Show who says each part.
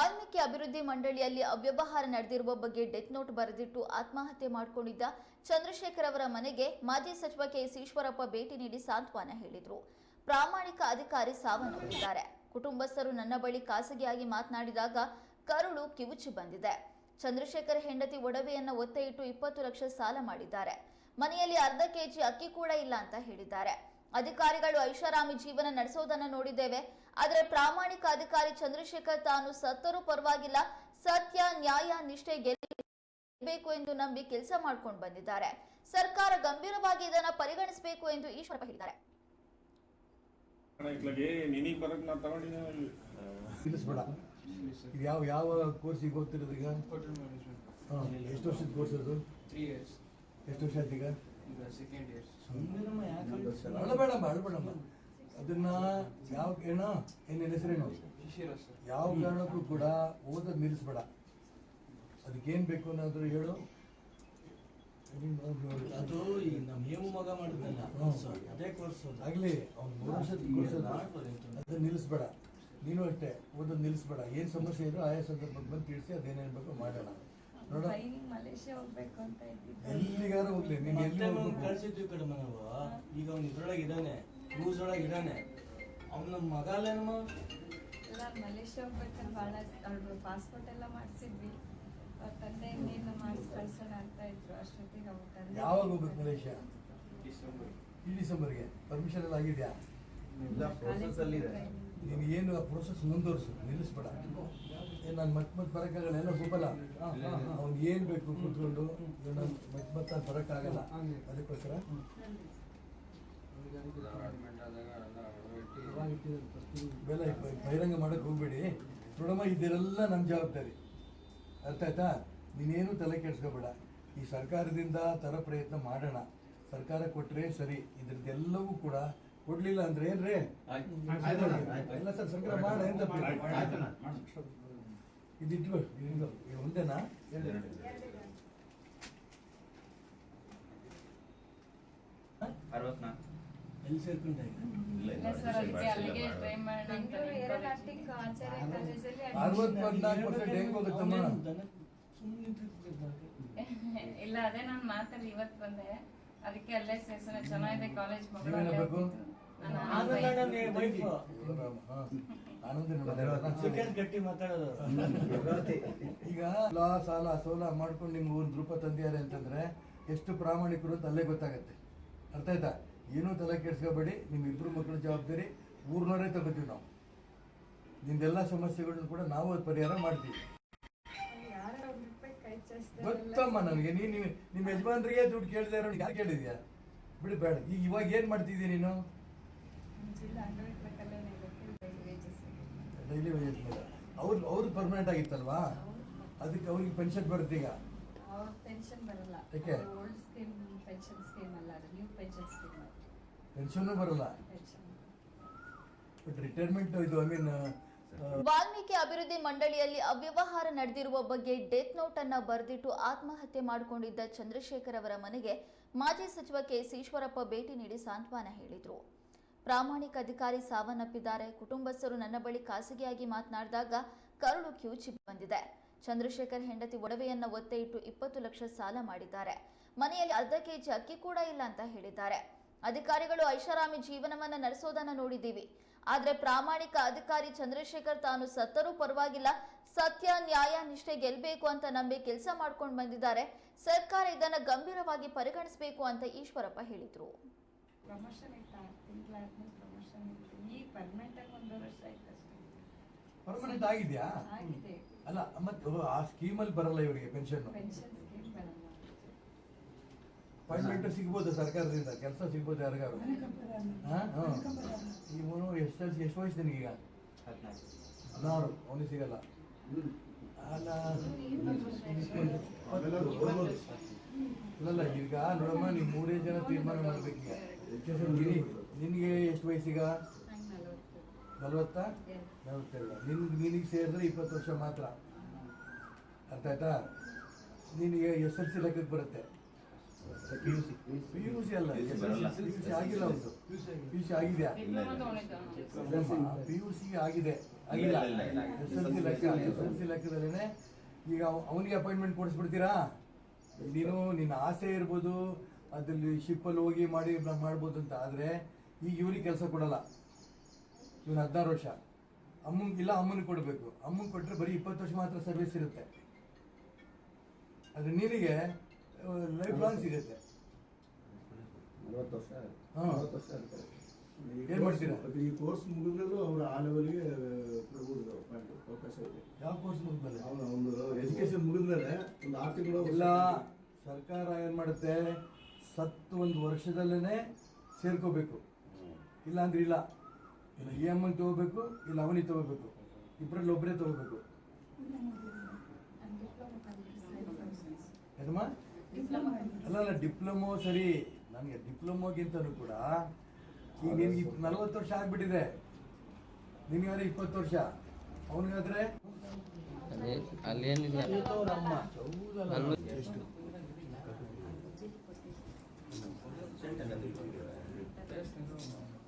Speaker 1: ವಾಲ್ಮೀಕಿ ಅಭಿವೃದ್ಧಿ ಮಂಡಳಿಯಲ್ಲಿ ಅವ್ಯವಹಾರ ನಡೆದಿರುವ ಬಗ್ಗೆ ಡೆತ್ ನೋಟ್ ಬರೆದಿಟ್ಟು ಆತ್ಮಹತ್ಯೆ ಮಾಡಿಕೊಂಡಿದ್ದ ಚಂದ್ರಶೇಖರ್ ಅವರ ಮನೆಗೆ ಮಾಜಿ ಸಚಿವ ಕೆಎಸ್ ಈಶ್ವರಪ್ಪ ಭೇಟಿ ನೀಡಿ ಸಾಂತ್ವನ ಹೇಳಿದರು. ಪ್ರಾಮಾಣಿಕ ಅಧಿಕಾರಿ ಸಾವನ್ನಪ್ಪಿದ್ದಾರೆ. ಕುಟುಂಬಸ್ಥರು ನನ್ನ ಬಳಿ ಖಾಸಗಿಯಾಗಿ ಮಾತನಾಡಿದಾಗ ಕರುಳು ಕಿವುಚಿ ಬಂದಿದೆ. ಚಂದ್ರಶೇಖರ್ ಹೆಂಡತಿ ಒಡವೆಯನ್ನು ಒತ್ತೆ ಇಟ್ಟು ಇಪ್ಪತ್ತು ಲಕ್ಷ ಸಾಲ ಮಾಡಿದ್ದಾರೆ. ಮನೆಯಲ್ಲಿ ಅರ್ಧ ಕೆಜಿ ಅಕ್ಕಿ ಕೂಡ ಇಲ್ಲ ಅಂತ ಹೇಳಿದ್ದಾರೆ. ಅಧಿಕಾರಿಗಳು ಐಷಾರಾಮಿ ಜೀವನ ನಡೆಸೋದನ್ನ ನೋಡಿದ್ದೇವೆ. ಆದರೆ ಪ್ರಾಮಾಣಿಕ ಅಧಿಕಾರಿ ಚಂದ್ರಶೇಖರ್ ತಾನು ಸತ್ತರೂ ಪರವಾಗಿಲ್ಲ. ಸತ್ಯ ನ್ಯಾಯ ನಿಷ್ಠೆ ಗೆಲ್ಲಬೇಕು ಎಂದು ನಂಬಿ ಕೆಲಸ ಮಾಡ್ಕೊಂಡು ಬಂದಿದ್ದಾರೆ. ಸರ್ಕಾರ ಗಂಭೀರವಾಗಿ ಇದನ್ನ ಪರಿಗಣಿಸಬೇಕು ಎಂದು ಈಶ್ವರಪ್ಪ ಹೇಳಿದ್ದಾರೆ.
Speaker 2: ಯಾವ ಯಾವ ಕೋರ್ಸಿಗೆ ಹೋಗ್ತಿರೋದು ಈಗ? ಎಷ್ಟು ವರ್ಷದ ಕೋರ್ಸ್ ಅದು?
Speaker 3: ತ್ರೀ ಇಯರ್ಸ್
Speaker 2: ಎಷ್ಟು ವರ್ಷ ಆಯ್ತು ಈಗ?
Speaker 3: ಈಗ ಸೆಕೆಂಡ್
Speaker 2: ಅಳಬೇಡಮ್ಮ ಅಳಬೇಡಮ್ಮ ಅದನ್ನ ಯಾವ ಏನ ಏನೇನು ಹೆಸರೇನು
Speaker 3: ಶಿಶಿರ ಸರ್.
Speaker 2: ಯಾವ ಕಾರಣಕ್ಕೂ ಕೂಡ ಓದೋದು ನಿಲ್ಲಿಸ್ಬೇಡ. ಅದಕ್ಕೇನ್ ಬೇಕು ಅನ್ನೋದು ಹೇಳು.
Speaker 4: ಅದು ಈ ನಮ್ಮ ಹೇಮು ಮಗ ಮಾಡಿದ್ನಲ್ಲ. ಅದೇ ಕೋರ್ಸ್
Speaker 2: ಆಗಲಿ ಅವ್ನು ಮೂರು ವರ್ಷದ ಕೋರ್ಸ್ ಅದನ್ನ ನಿಲ್ಲಿಸ್ಬೇಡ. ನೀನು ಅಷ್ಟೇ ಓದೋದು ನಿಲ್ಲಿಸ್ಬೇಡ. ಏನು ಸಮಸ್ಯೆ ಇದ್ರು ಆಯಾ ಸಂದರ್ಭಕ್ಕೆ ಬಂದು ತಿಳಿಸಿ ಅದೇನೇನು ಬೇಕೋ ಮಾಡೋಣ.
Speaker 5: ಟ್ರೈನಿಂಗ್ ಮಲೇಷ್ಯಾ ಹೋಗ್ಬೇಕು ಅಂತ ಇದ್ದಿದ್ದೆ
Speaker 2: ಎಲ್ಲಿಗಾರ ಹೋಗ್ಲಿ ನೀನು ಎಲ್ಲಿ
Speaker 4: ಮತ್ತೆ
Speaker 2: ಹೋಗ್ಬೇಕು?
Speaker 4: ಕಳ್ಸಿದ್ವಿ ಕಡಿಮೆ ನಾವು ಈಗ ಅವ್ನು ಇದ್ರೊಳಗೆ ಇದ್ದಾನೆ ನ್ಯೂಸ್ ಒಳಗೆ ಇದ್ದಾನೆ. ಅವ್ನ ನಮ್ಮ ಮಗ. ಅಲ್ಲೇನಮ್ಮ
Speaker 5: ಎಲ್ಲ ಮಲೇಷ್ಯಾ ಹೋಗ್ಬೇಕಂತ ಭಾಳ ಅವ್ರು ಪಾಸ್ಪೋರ್ಟ್ ಎಲ್ಲ ಮಾಡಿಸಿದ್ವಿ. ಅವ್ರ ತಂದೆ ಇನ್ನೇನು ಮಾಡಿಸಿ ಕಳ್ಸೋಣ ಅಂತ ಇದ್ರು. ಅಷ್ಟೊತ್ತಿಗೆ ಅವ್ರ ತಂದೆ
Speaker 2: ಯಾವಾಗ ಹೋಗ್ಬೇಕು ಮಲೇಷ್ಯಾ?
Speaker 3: ಡಿಸೆಂಬರ್.
Speaker 2: ಈ ಡಿಸೆಂಬರ್ಗೆ. ಪರ್ಮಿಷನ್ ಎಲ್ಲ ಆಗಿದೆಯಾ?
Speaker 5: ಅಲ್ಲಿ ಇದೆ.
Speaker 2: ನೀನು ಏನು ಆ ಪ್ರೊಸೆಸ್ ಮುಂದುವರಿಸು. ನಿಲ್ಲಿಸ್ಬೇಡ. ನಾನು ಮತ್ತೆ ಮತ್ ಬರೋಕ್ಕಾಗಲ್ಲ ಎಲ್ಲ ಹೋಗಲ್ಲ ಅವ್ನಿಗೆ ಏನು ಬೇಕು ಕುತ್ಕೊಂಡು ನಾನು ಮತ್ ಮತ್ತೆ ನಾನು ಬರೋಕ್ಕಾಗಲ್ಲ ಅದಕ್ಕೋಸ್ಕರ. ಬಹಿರಂಗ ಮಾಡಕ್ಕೆ ಹೋಗ್ಬೇಡಿ. ನೋಡಮ್ಮ ಇದೆಲ್ಲ ನಮ್ಮ ಜವಾಬ್ದಾರಿ. ಅರ್ಥ ಆಯ್ತಾ? ನೀನೇನು ತಲೆ ಕೆಡಿಸ್ಕೋಬೇಡ. ಈ ಸರ್ಕಾರದಿಂದ ತರ ಪ್ರಯತ್ನ ಮಾಡೋಣ. ಸರ್ಕಾರ ಕೊಟ್ರೆ ಸರಿ. ಇದ್ರದ್ದೆಲ್ಲವೂ ಕೂಡ ಕೊಡ್ಲಿಲ್ಲ ಅಂದ್ರೆ ಏನ್ರಿ? ಎಲ್ಲ ಸರ್ ಸರ್ಕಾರ ಮಾಡ ಎಂತ ಇದಿಟ್ಟು ಇದು ಇದು ಒಂದೇನಾ
Speaker 6: ಅರವತ್ನಾಲ್ಕು.
Speaker 4: ಎಲ್ಲಿ ಸೇರ್ಕೊಂಡೆ
Speaker 5: ಇಲ್ಲ
Speaker 2: ಪರ್ಸೆಂಟ್ ಹೆಂಗ್ ಹೋಗುತ್ತಮ್ಮ
Speaker 5: ಅದೇ ನಾನು ಮಾತಾಡಿ ಇವತ್ತು ಬಂದೆ. ಅದಕ್ಕೆ ಅಲ್ಲೇ ಸೇರ್ಸೋಣ. ಚೆನ್ನಾಗಿದೆ ಕಾಲೇಜ್
Speaker 2: ನೀವೇನಾಗ್ಬೇಕು? ಈಗ ಲಾ ಸಾಲ ಸೋಲ ಮಾಡ್ಕೊಂಡು ನಿಮ್ಗೆ ಊರ್ ರೂಪಾಯಿ ತಂದಿದ್ದಾರೆ ಅಂತಂದ್ರೆ ಎಷ್ಟು ಪ್ರಾಮಾಣಿಕರು ಅಂತ ಅಲ್ಲೇ ಗೊತ್ತಾಗತ್ತೆ ಅರ್ಥ ಆಯ್ತಾ ಏನೂ ತಲೆ ಕೆಡ್ಸ್ಕೋಬೇಡಿ ನಿಮ್ಮ ಇಬ್ರು ಮಕ್ಕಳ ಜವಾಬ್ದಾರಿ ಊರ್ನವರೇ ತಗೋತೀವಿ ನಾವು ನಿಮ್ದೆಲ್ಲ ಸಮಸ್ಯೆಗಳನ್ನ ಕೂಡ ನಾವು ಪರಿಹಾರ ಮಾಡ್ತೀವಿ ಗೊತ್ತಮ್ಮ ನನಗೆ ನೀನು ನಿಮ್ಮ ಯಜಮಾನ್ರಿಗೆ ದುಡ್ಡು ಕೇಳಿದೆ ಯಾರು ಕೇಳಿದ್ಯಾ ಬಿಡಿ ಬೇಡ ಈಗ ಇವಾಗ ಏನು ಮಾಡ್ತಿದ್ದೀನಿ ನೀನು
Speaker 5: ಜಿಲ್ಲಾ ಅಂಗವಿಕಲ ಕಲ್ಯಾಣ ಇಲಾಖೆ daily wages.
Speaker 2: ಡೈಲಿ ವೇಜಸ್ ಮೇಲೆ ಅವ್ರು ಅವ್ರಿಗೆ ಪರ್ಮನೆಂಟ್ ಆಗಿತ್ತಲ್ವಾ? ಅದಕ್ಕೆ ಅವ್ರಿಗೆ ಪೆನ್ಷನ್ ಬರುತ್ತೆ ಈಗ.
Speaker 5: ಅವ್ರ ಪೆನ್ಷನ್ ಬರಲ್ಲ.
Speaker 2: ಯಾಕೆ?
Speaker 5: ಓಲ್ಡ್ ಸ್ಕೀಮ್ ಪೆನ್ಷನ್ ಸ್ಕೀಮ್ ಅಲ್ಲ ಅದು. ನ್ಯೂ ಪೆನ್ಷನ್ ಸ್ಕೀಮ್
Speaker 2: ಪೆನ್ಷನ್ ಬರಲ್ಲ?
Speaker 5: ಪೆನ್ಷನ್
Speaker 2: ಬಟ್ ರಿಟೈರ್ಮೆಂಟ್ ಇದು ಐ ಮೀನ್
Speaker 1: ವಾಲ್ಮೀಕಿ ಅಭಿವೃದ್ಧಿ ಮಂಡಳಿಯಲ್ಲಿ ಅವ್ಯವಹಾರ ನಡೆದಿರುವ ಬಗ್ಗೆ ಡೆತ್ ನೋಟ್ ಅನ್ನ ಬರೆದಿಟ್ಟು ಆತ್ಮಹತ್ಯೆ ಮಾಡಿಕೊಂಡಿದ್ದ ಚಂದ್ರಶೇಖರ್ ಅವರ ಮನೆಗೆ ಮಾಜಿ ಸಚಿವ ಕೆಎಸ್ ಈಶ್ವರಪ್ಪ ಭೇಟಿ ನೀಡಿ ಸಾಂತ್ವನ ಹೇಳಿದರು. ಪ್ರಾಮಾಣಿಕ ಅಧಿಕಾರಿ ಸಾವನ್ನಪ್ಪಿದ್ದಾರೆ. ಕುಟುಂಬಸ್ಥರು ನನ್ನ ಬಳಿ ಖಾಸಗಿಯಾಗಿ ಮಾತನಾಡಿದಾಗ ಕರುಳು ಕಿವುಚಿ ಬಂದಿದೆ. ಚಂದ್ರಶೇಖರ್ ಹೆಂಡತಿ ಒಡವೆಯನ್ನ ಒತ್ತೆ ಇಟ್ಟು ಇಪ್ಪತ್ತು ಲಕ್ಷ ಸಾಲ ಮಾಡಿದ್ದಾರೆ. ಮನೆಯಲ್ಲಿ ಅರ್ಧ ಕೆಜಿ ಅಕ್ಕಿ ಕೂಡ ಇಲ್ಲ ಅಂತ ಹೇಳಿದ್ದಾರೆ. ಅಧಿಕಾರಿಗಳು ಐಷಾರಾಮಿ ಜೀವನವನ್ನ ನಡೆಸೋದನ್ನ ನೋಡಿದ್ದೀವಿ. ಆದ್ರೆ ಪ್ರಾಮಾಣಿಕ ಅಧಿಕಾರಿ ಚಂದ್ರಶೇಖರ್ ತಾನು ಸತ್ತರೂ ಪರವಾಗಿಲ್ಲ, ಸತ್ಯ, ನ್ಯಾಯ, ನಿಷ್ಠೆ ಗೆಲ್ಬೇಕು ಅಂತ ನಂಬಿ ಕೆಲಸ ಮಾಡ್ಕೊಂಡು ಬಂದಿದ್ದಾರೆ. ಸರ್ಕಾರ ಇದನ್ನ ಗಂಭೀರವಾಗಿ ಪರಿಗಣಿಸಬೇಕು ಅಂತ ಈಶ್ವರಪ್ಪ ಹೇಳಿದ್ರು.
Speaker 5: ಪ್ರಮೋಷನ್ ಇತ್ತು? ಆರು ತಿಂಗಳಾದ್ಮೇಲೆ ಪ್ರಮೋಷನ್ ಇತ್ತು. ಈಗ ಪರ್ಮನೆಂಟ್ ಆಗಿ ಒಂದೂವರೆ ವರ್ಷ ಆಯ್ತು ಅಷ್ಟೇ.
Speaker 2: ಪರ್ಮನೆಂಟ್ ಆಗಿದೆಯಾ?
Speaker 5: ಆಗಿದೆ.
Speaker 2: ಅಲ್ಲ ಮತ್ತೆ ಆ ಸ್ಕೀಮಲ್ಲಿ ಬರಲ್ಲ ಇವರಿಗೆ ಪೆನ್ಷನ್
Speaker 5: ಪೆನ್ಷನ್ ಸ್ಕೀಮ್ ಬರಲ್ಲ.
Speaker 2: ಅಪಾಯಿಂಟ್ಮೆಂಟ್ ಸಿಗ್ಬೋದು ಸರ್ಕಾರದಿಂದ ಕೆಲಸ ಸಿಗ್ಬೋದು ಯಾರಿಗಾರು ಹಾಂ? ಹಾಂ ಇವನು ಎಷ್ಟು ಎಷ್ಟು ವಯಸ್ಸು ನಿನಗೀಗ?
Speaker 6: ಹದಿನಾಲ್ಕು.
Speaker 2: ಹದಿನಾರು. ಅವನು ಸಿಗಲ್ಲ. ಅಲ್ಲ ಅಲ್ಲಲ್ಲ ಈಗ ನೋಡಮ್ಮ ನೀವು ಮೂರೇ ಜನ ತೀರ್ಮಾನ ಮಾಡ್ಬೇಕೀಗ. ನಿನಗೆ ನಿನಗೆ ಎಷ್ಟು ವಯಸ್ಸೀಗ?
Speaker 5: ನಲವತ್ತು.
Speaker 2: ನಲವತ್ತೆರಡು. ನಿನ್ ನಿನಗೆ ಸೇರಿದ್ರೆ ಇಪ್ಪತ್ತು ವರ್ಷ ಮಾತ್ರ. ಅರ್ಥ ಆಯ್ತಾ? ನಿನಗೆ ಎಸ್ ಎಲ್ ಸಿ ಲೆಕ್ಕಕ್ಕೆ ಬರುತ್ತೆ. ಪಿ ಯು ಸಿ ಅಲ್ಲ
Speaker 6: PUC ಅಲ್ಲ
Speaker 2: ಪಿ ಯು ಸಿ ಆಗಿಲ್ಲ ಅವ್ರದ್ದು ಪಿ ಯು ಸಿ ಆಗಿದೆಯಾ? ಪಿ ಯು ಸಿ ಆಗಿದೆ. ಆಗಿಲ್ಲ
Speaker 7: ಇಲ್ಲ, ಇಲ್ಲ, ಇಲ್ಲ.
Speaker 2: ಎಸ್ ಎಲ್ ಸಿ ಲೆಕ್ಕ ಎಸ್ ಎಲ್ ಸಿ ಲೆಕ್ಕದಲ್ಲೇ ಈಗ ಅವನಿಗೆ ಅಪಾಯಿಂಟ್ಮೆಂಟ್ ಕೊಡಿಸ್ಬಿಡ್ತೀರಾ? ನೀನು ನಿನ್ನ ಆಸೆ ಇರ್ಬೋದು ಅದ್ರಲ್ಲಿ ಶಿಪ್ಪಲ್ಲಿ ಹೋಗಿ ಮಾಡಿ ಮಾಡ್ಬೋದು ಅಂತ ಆದರೆ ಈಗ ಇವ್ರಿಗೆ ಕೆಲಸ ಕೊಡಲ್ಲ. ಇವನು ಹದಿನಾರು ವರ್ಷ. ಅಮ್ಮಂಗೆ ಇಲ್ಲ ಅಮ್ಮನಿಗೆ ಕೊಡಬೇಕು. ಅಮ್ಮಂಗೆ ಕೊಟ್ಟರೆ ಬರೀ ಇಪ್ಪತ್ತು ವರ್ಷ ಮಾತ್ರ ಸರ್ವಿಸ್ ಇರುತ್ತೆ. ಅದು ನೀರಿಗೆ ಲೈಫ್ ಲಾಂಗ್ ಸಿಗುತ್ತೆ. ಏನ್ ಮಾಡ್ತೀರಾ?
Speaker 6: ಈ ಕೋರ್ಸ್ ಮುಗಿದ್ಮೇಲೂ ಅವರು ಆ ಲೆವೆಲ್ಗೆ ಅವಕಾಶ ಇದೆ.
Speaker 2: ಯಾವ ಕೋರ್ಸ್ ಮುಗಿದ್ಮೇಲೆ?
Speaker 6: ಅವನು ಒಂದು ಎಜುಕೇಶನ್ ಮುಗಿದ್ಮೇಲೆ ಒಂದು ಆರು ತಿಂಗಳು
Speaker 2: ಇಲ್ಲ. ಸರ್ಕಾರ ಏನು ಮಾಡುತ್ತೆ? ಸತ್ತು ಒಂದು ವರ್ಷದಲ್ಲೇ ಸೇರ್ಕೋಬೇಕು. ಇಲ್ಲ ಅಂದ್ರೆ ಇಲ್ಲ. ಇಲ್ಲ ಇ ಎಂ ಐ ತಗೋಬೇಕು ಇಲ್ಲ ಅವನಿಗೆ ತಗೋಬೇಕು. ಇಬ್ಬರಲ್ಲಿ ಒಬ್ಬರೇ ತಗೋಬೇಕು. ಏನಮ್ಮ ಅಲ್ಲ ಅಲ್ಲ ಡಿಪ್ಲೊಮೋ ಸರಿ. ನನಗೆ ಡಿಪ್ಲೊಮೊಗಿಂತನೂ ಕೂಡ ಈಗ ನಿನ್ಗೆ ನಲ್ವತ್ತು ವರ್ಷ ಆಗ್ಬಿಟ್ಟಿದೆ. ನಿನಗಾದ್ರೆ ಇಪ್ಪತ್ತು ವರ್ಷ. ಅವನಿಗಾದ್ರೆ?
Speaker 8: ಅಲ್ಲೇನಿಲ್ಲ.
Speaker 2: ಹೌದಲ್ಲ? Send
Speaker 3: another one.